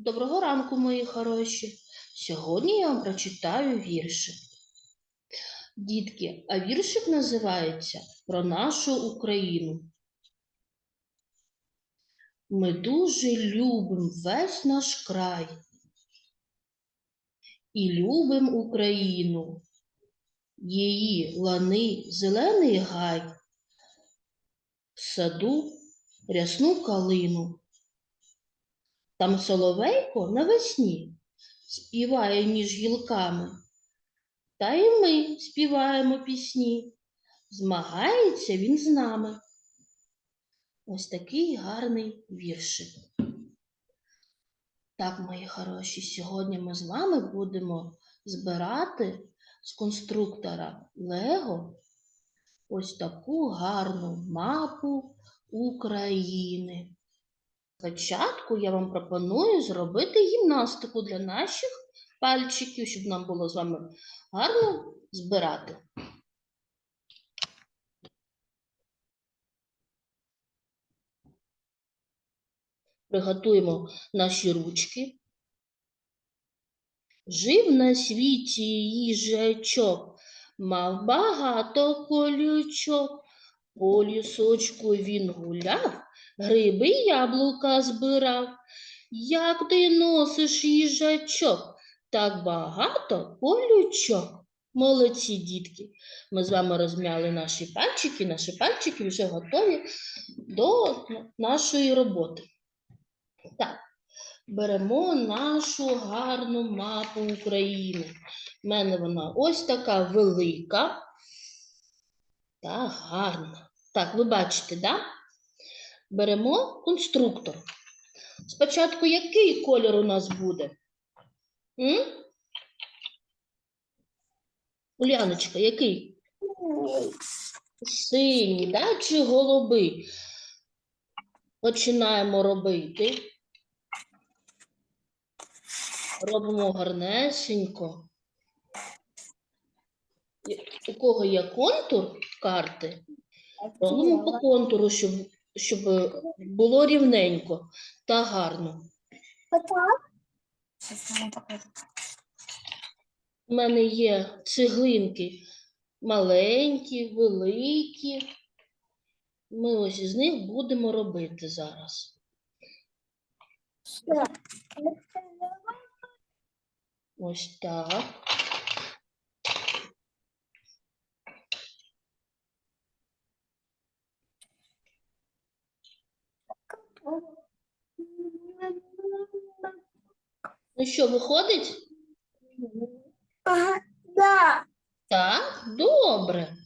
Доброго ранку, мої хороші. Сьогодні я вам прочитаю віршик. Дітки, а віршик називається Про нашу Україну. Ми дуже любимо весь наш край і любимо Україну, її лани, зелений гай, саду рясну калину. Там соловейко навесні співає між гілками. Та й ми співаємо пісні. Змагається він з нами. Ось такий гарний віршик. Так, мої хороші, сьогодні ми з вами будемо збирати з конструктора Лего ось таку гарну мапу України. Спочатку я вам пропоную зробити гімнастику для наших пальчиків, щоб нам було з вами гарно збирати. Приготуємо наші ручки. Жив на світі їжачок, мав багато колючок. По лісочку він гуляв, гриби яблука збирав. Як ти носиш їжачок? Так багато колючок. Молодці дітки. Ми з вами розм'яли наші пальчики, наші пальчики вже готові до нашої роботи. Так, беремо нашу гарну мапу України. У мене вона ось така велика та гарна. Так, ви бачите, да? Беремо конструктор. Спочатку який колір у нас буде? М? Уляночка, який? Синій, да? чи голубий? Починаємо робити. Робимо гарнесенько. У кого є контур карти, робимо по контуру, щоб, щоб було рівненько та гарно. У мене є цеглинки маленькі, великі. Ми ось із них будемо робити зараз. Ось так. Ну що, виходить? Ага, да. Так, добре.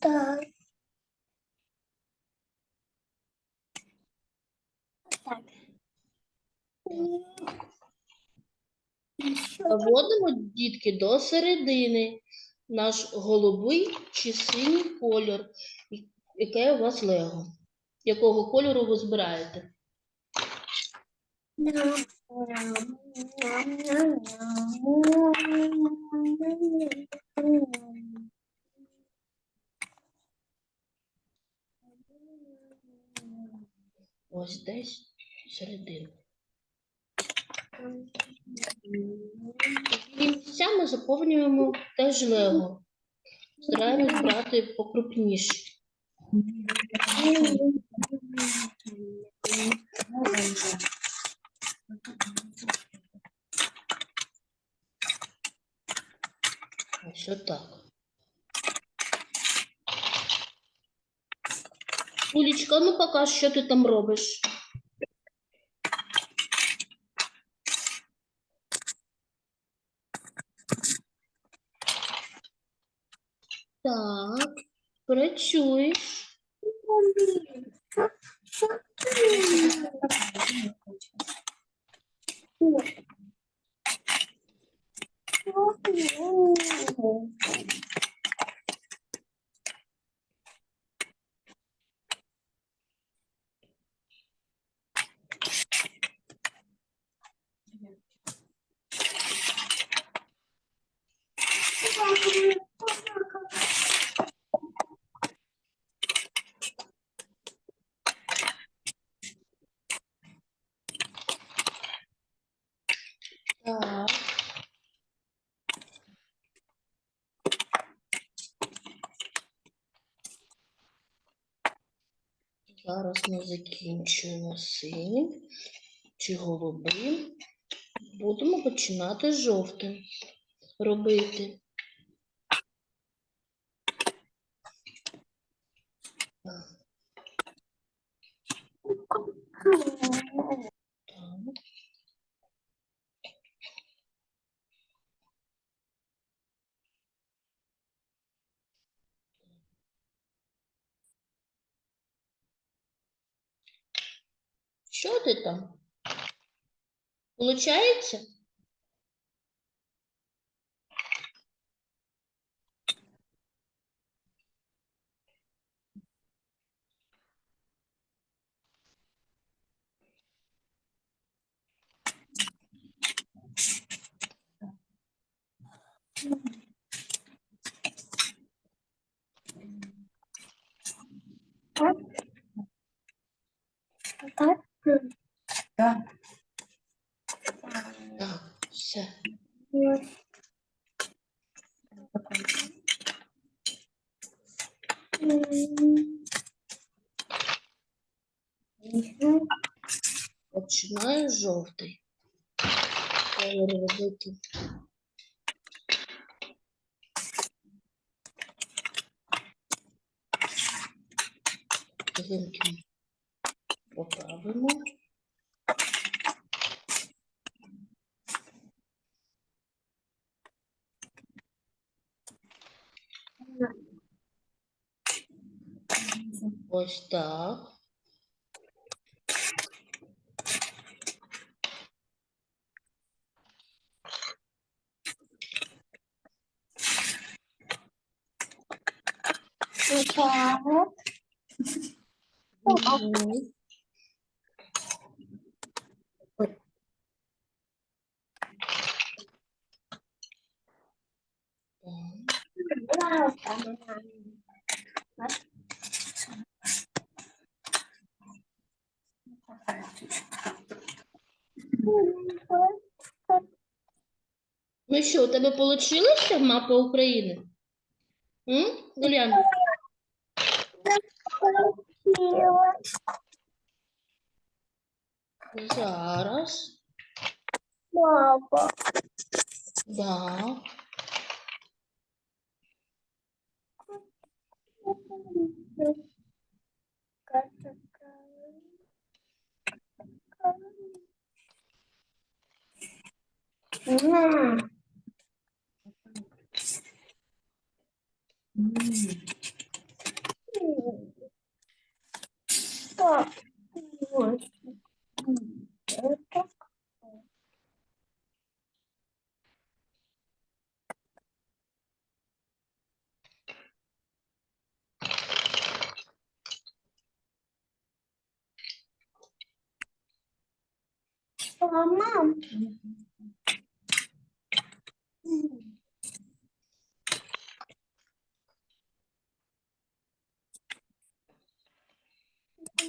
Так. Так. Доводимо дітки до середини. Наш голубий чи синій кольор. Яке у вас лего? Якого кольору ви збираєте? Ось десь середину. І місцями заповнюємо теж лего. Стараємось брати покрупніше. Ось отак. Улічка, ну покаж, що ти там робиш. Так, працюєш. Так. Зараз ми закінчуємо синім чи голубим. Будемо починати з жовтим робити. Що ти там? Получається? Так. Так. Так, все. Починаю з жовтий. Колір робити. Гинки так. Ось так. Мгм. Так. Ну що, у тебе вийшла мапа України? Уляна? Зараз. Папа. Да. М. Так. Вот. Это Мама.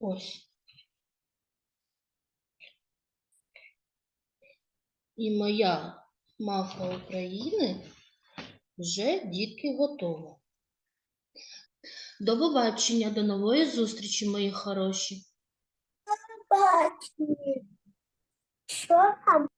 Ось. І моя мапа України вже дітки готова. До побачення, до нової зустрічі, мої хороші. Бачите. Що там?